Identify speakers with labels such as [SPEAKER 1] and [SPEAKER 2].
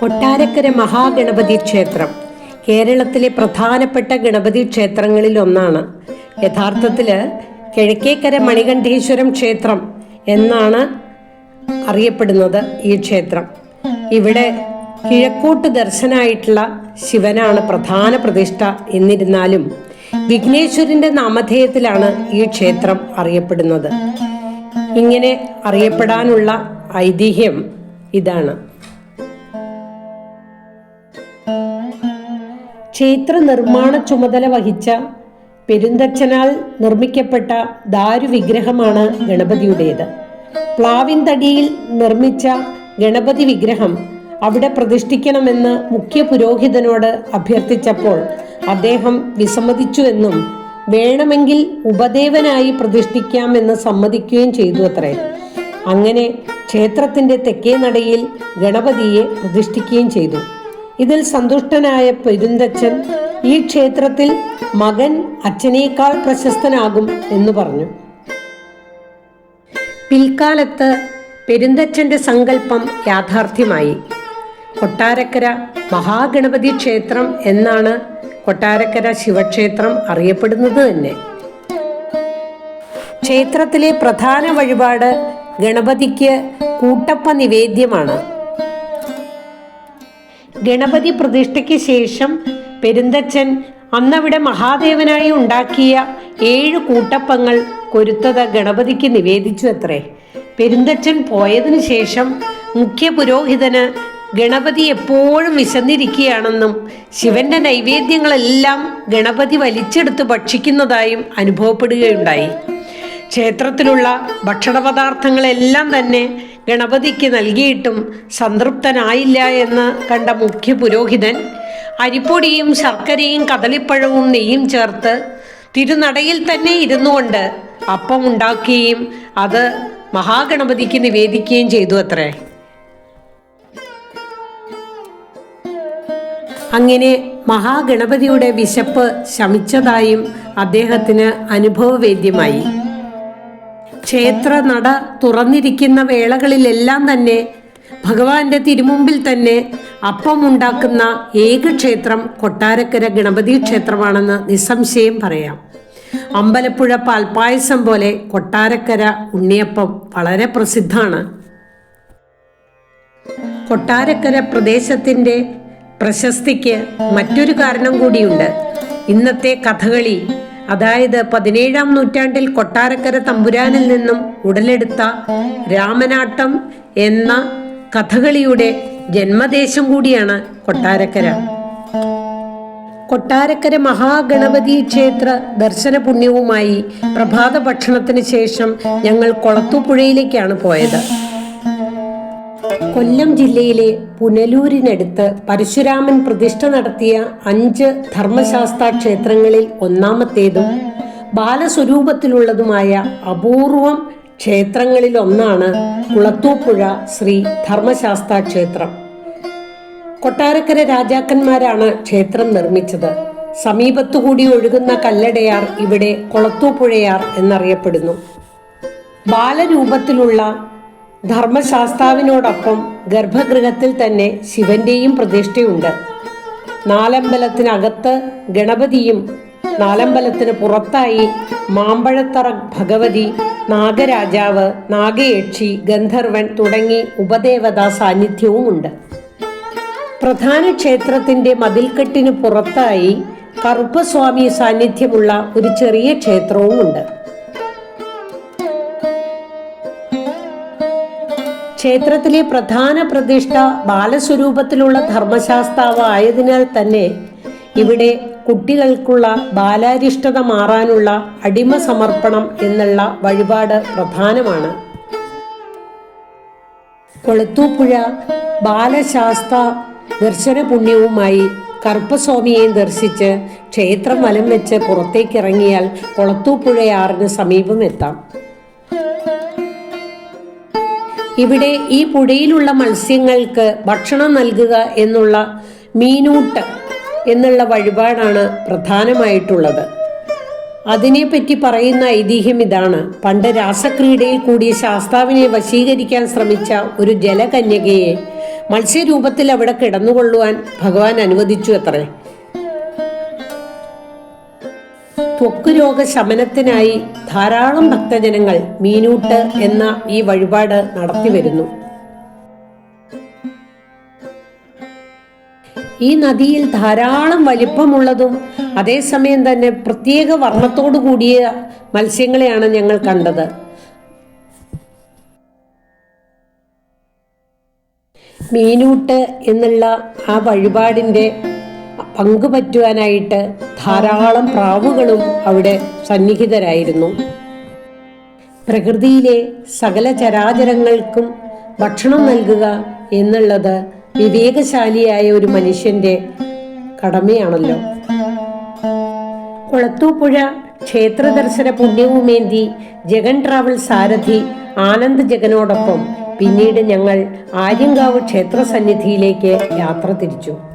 [SPEAKER 1] കൊട്ടാരക്കര മഹാഗണപതി ക്ഷേത്രം. കേരളത്തിലെ പ്രധാനപ്പെട്ട ഗണപതി ക്ഷേത്രങ്ങളിൽ ഒന്നാണ്. യഥാർത്ഥത്തിൽ കിഴക്കേക്കര മണികണ്ഠേശ്വരം ക്ഷേത്രം എന്നാണ് അറിയപ്പെടുന്നത് ഈ ക്ഷേത്രം. ഇവിടെ കിഴക്കോട്ട് ദർശനായിട്ടുള്ള ശിവനാണ് പ്രധാന പ്രതിഷ്ഠ എന്നിരുന്നാലും വിഘ്നേശ്വരന്റെ നാമധേയത്തിലാണ് ഈ ക്ഷേത്രം അറിയപ്പെടുന്നത്. ഇങ്ങനെ അറിയപ്പെടാനുള്ള ഐതിഹ്യം ഇതാണ്. ക്ഷേത്ര നിർമ്മാണ ചുമതല വഹിച്ച പെരുന്തച്ഛനാൽ നിർമ്മിക്കപ്പെട്ട ദാരു വിഗ്രഹമാണ് ഗണപതിയുടേത്. പ്ലാവിൻ തടിയിൽ നിർമ്മിച്ച ഗണപതി വിഗ്രഹം അവിടെ പ്രതിഷ്ഠിക്കണമെന്ന് മുഖ്യ പുരോഹിതനോട് അഭ്യർത്ഥിച്ചപ്പോൾ അദ്ദേഹം വിസമ്മതിച്ചുവെന്നും വേണമെങ്കിൽ ഉപദേവനായി പ്രതിഷ്ഠിക്കാമെന്ന് സമ്മതിക്കുകയും ചെയ്തു അത്രേ അങ്ങനെ ക്ഷേത്രത്തിന്റെ തെക്കേ നടയിൽ ഗണപതിയെ പ്രതിഷ്ഠിക്കുകയും ചെയ്തു. ഇതിൽ സന്തുഷ്ടനായ പെരുന്തച്ഛൻ ഈ ക്ഷേത്രത്തിൽ മകൻ അച്ഛനേക്കാൾ പ്രശസ്തനാകും എന്ന് പറഞ്ഞു. പിൽക്കാലത്ത് പെരുന്തച്ഛന്റെ സങ്കല്പം യാഥാർത്ഥ്യമായി. കൊട്ടാരക്കര മഹാഗണപതി ക്ഷേത്രം എന്നാണ് കൊട്ടാരക്കര ശിവക്ഷേത്രം അറിയപ്പെടുന്നത് തന്നെ. ക്ഷേത്രത്തിലെ പ്രധാന വഴിപാട് ഗണപതിക്ക് കൂട്ടപ്പ നിവേദ്യമാണ്. ഗണപതി പ്രതിഷ്ഠയ്ക്ക് ശേഷം പെരുന്തച്ഛൻ അന്നവിടെ മഹാദേവനായി ഉണ്ടാക്കിയ ഏഴ് കൂട്ടപ്പങ്ങൾ കൊരുത്തത ഗണപതിക്ക് നിവേദിച്ചു അത്രേ. പെരുന്തച്ഛൻ പോയതിനു ശേഷം മുഖ്യ പുരോഹിതന് ഗണപതി എപ്പോഴും വിശന്നിരിക്കുകയാണെന്നും ശിവന്റെ നൈവേദ്യങ്ങളെല്ലാം ഗണപതി വലിച്ചെടുത്ത് ഭക്ഷിക്കുന്നതായും അനുഭവപ്പെടുകയുണ്ടായി. ക്ഷേത്രത്തിലുള്ള ഭക്ഷണപദാർത്ഥങ്ങളെല്ലാം തന്നെ ഗണപതിക്ക് നൽകിയിട്ടും സംതൃപ്തനായില്ല എന്ന് കണ്ട മുഖ്യ പുരോഹിതൻ അരിപ്പൊടിയും ശർക്കരയും കദളിപ്പഴവും നെയ്യും ചേർത്ത് തിരുനടയിൽ തന്നെ ഇരുന്നു കൊണ്ട് അപ്പം ഉണ്ടാക്കുകയും അത് മഹാഗണപതിക്ക് നിവേദിക്കുകയും ചെയ്തു അത്രേ. അങ്ങനെ മഹാഗണപതിയുടെ വിശപ്പ് ശമിച്ചതായും അദ്ദേഹത്തിന് അനുഭവവേദ്യമായി. ക്ഷേത്ര നട തുറന്നിരിക്കുന്ന വേളകളിലെല്ലാം തന്നെ ഭഗവാന്റെ തിരുമുമ്പിൽ തന്നെ അപ്പം ഉണ്ടാക്കുന്ന ഏക ക്ഷേത്രം കൊട്ടാരക്കര ഗണപതി ക്ഷേത്രമാണെന്ന് നിസ്സംശയം പറയാം. അമ്പലപ്പുഴ പാൽപ്പായസം പോലെ കൊട്ടാരക്കര ഉണ്ണിയപ്പം വളരെ പ്രസിദ്ധമാണ്. കൊട്ടാരക്കര പ്രദേശത്തിന്റെ പ്രശസ്തിക്ക് മറ്റൊരു കാരണം കൂടിയുണ്ട്. ഇന്നത്തെ കഥകളി അതായത് പതിനേഴാം നൂറ്റാണ്ടിൽ കൊട്ടാരക്കര തമ്പുരാനിൽ നിന്നും ഉടലെടുത്ത രാമനാട്ടം എന്ന കഥകളിയുടെ ജന്മദേശം കൂടിയാണ് കൊട്ടാരക്കര. കൊട്ടാരക്കര മഹാഗണപതി ക്ഷേത്ര ദർശന പുണ്യവുമായി പ്രഭാത ഭക്ഷണത്തിന് ശേഷം ഞങ്ങൾ കൊളത്തുപുഴയിലേക്കാണ് പോയത്. കൊല്ലം ജില്ലയിലെ പുനലൂരിനടുത്ത് പരശുരാമൻ പ്രതിഷ്ഠ നടത്തിയ അഞ്ച് ധർമ്മശാസ്ത്ര ക്ഷേത്രങ്ങളിൽ ഒന്നാമത്തേതും ബാലസ്വരൂപത്തിലുള്ളതുമായ അപൂർവം ക്ഷേത്രങ്ങളിൽ ഒന്നാണ് കുളത്തൂപ്പുഴ ശ്രീ ധർമ്മശാസ്ത്ര ക്ഷേത്രം. കൊട്ടാരക്കര രാജാക്കന്മാരാണ് ക്ഷേത്രം നിർമ്മിച്ചത്. സമീപത്തുകൂടി ഒഴുകുന്ന കല്ലടയാർ ഇവിടെ കൊളത്തൂപ്പുഴയാർ എന്നറിയപ്പെടുന്നു. ബാലരൂപത്തിലുള്ള ധർമ്മശാസ്താവിനോടൊപ്പം ഗർഭഗൃഹത്തിൽ തന്നെ ശിവന്റെയും പ്രതിഷ്ഠയുണ്ട്. നാലമ്പലത്തിനകത്ത് ഗണപതിയും നാലമ്പലത്തിന് പുറത്തായി മാമ്പഴത്തറ ഭഗവതി നാഗരാജാവ് നാഗയക്ഷി ഗന്ധർവൻ തുടങ്ങി ഉപദേവതാ സാന്നിധ്യവുമുണ്ട്. പ്രധാന ക്ഷേത്രത്തിന്റെ മതിൽക്കെട്ടിന് പുറത്തായി കറുപ്പസ്വാമി സാന്നിധ്യമുള്ള ഒരു ചെറിയ ക്ഷേത്രവുമുണ്ട്. ക്ഷേത്രത്തിലെ പ്രധാന പ്രതിഷ്ഠ ബാലസ്വരൂപത്തിലുള്ള ധർമ്മശാസ്താവ് ആയതിനാൽ തന്നെ ഇവിടെ കുട്ടികൾക്കുള്ള ബാലാരിഷ്ടത മാറാനുള്ള അടിമ സമർപ്പണം എന്നുള്ള വഴിപാട് പ്രധാനമാണ്. കൊളുത്തൂപ്പുഴ ബാലശാസ്ത ദർശന പുണ്യവുമായി കറുപ്പസ്വാമിയെ ദർശിച്ച് ക്ഷേത്രം വലം വെച്ച് പുറത്തേക്കിറങ്ങിയാൽ കൊളത്തൂപ്പുഴയാറിന് സമീപം എത്താം. ഇവിടെ ഈ പുഴയിലുള്ള മത്സ്യങ്ങൾക്ക് ഭക്ഷണം നൽകുക എന്നുള്ള മീനൂട്ട് എന്നുള്ള വഴിപാടാണ് പ്രധാനമായിട്ടുള്ളത്. അതിനെപ്പറ്റി പറയുന്ന ഐതിഹ്യം ഇതാണ്. പണ്ട് രാസക്രീഡയിൽ കൂടി ശാസ്താവിനെ വശീകരിക്കാൻ ശ്രമിച്ച ഒരു ജലകന്യകയെ മത്സ്യരൂപത്തിൽ അവിടെ കിടന്നുകൊള്ളുവാൻ ഭഗവാൻ അനുവദിച്ചു അത്രേ. ത്വക്ക് രോഗ ശമനത്തിനായി ധാരാളം ഭക്തജനങ്ങൾ മീനൂട്ട് എന്ന ഈ വഴിപാട് നടത്തി വരുന്നു ഈ നദിയിൽ ധാരാളം വലിപ്പമുള്ളതും അതേസമയം തന്നെ പ്രത്യേക വർണത്തോടു കൂടിയ മത്സ്യങ്ങളെയാണ് ഞങ്ങൾ കണ്ടത്. മീനൂട്ട് എന്നുള്ള ആ വഴിപാടിന്റെ പങ്കുപറ്റുവാനായിട്ട് ധാരാളം പ്രാവുകളും അവിടെ സന്നിഹിതരായിരുന്നു. പ്രകൃതിയിലെ സകല ചരാചരങ്ങൾക്കും ഭക്ഷണം നൽകുക എന്നുള്ളത് വിവേകശാലിയായ ഒരു മനുഷ്യന്റെ കടമയാണല്ലോ. കുളത്തൂപ്പുഴ ക്ഷേത്ര ദർശന പുണ്യവുമേന്തി ജഗൻ ട്രാവൽ സാരഥി ആനന്ദ് ജഗനോടൊപ്പം പിന്നീട് ഞങ്ങൾ ആര്യങ്കാവ് ക്ഷേത്ര സന്നിധിയിലേക്ക് യാത്ര തിരിച്ചു.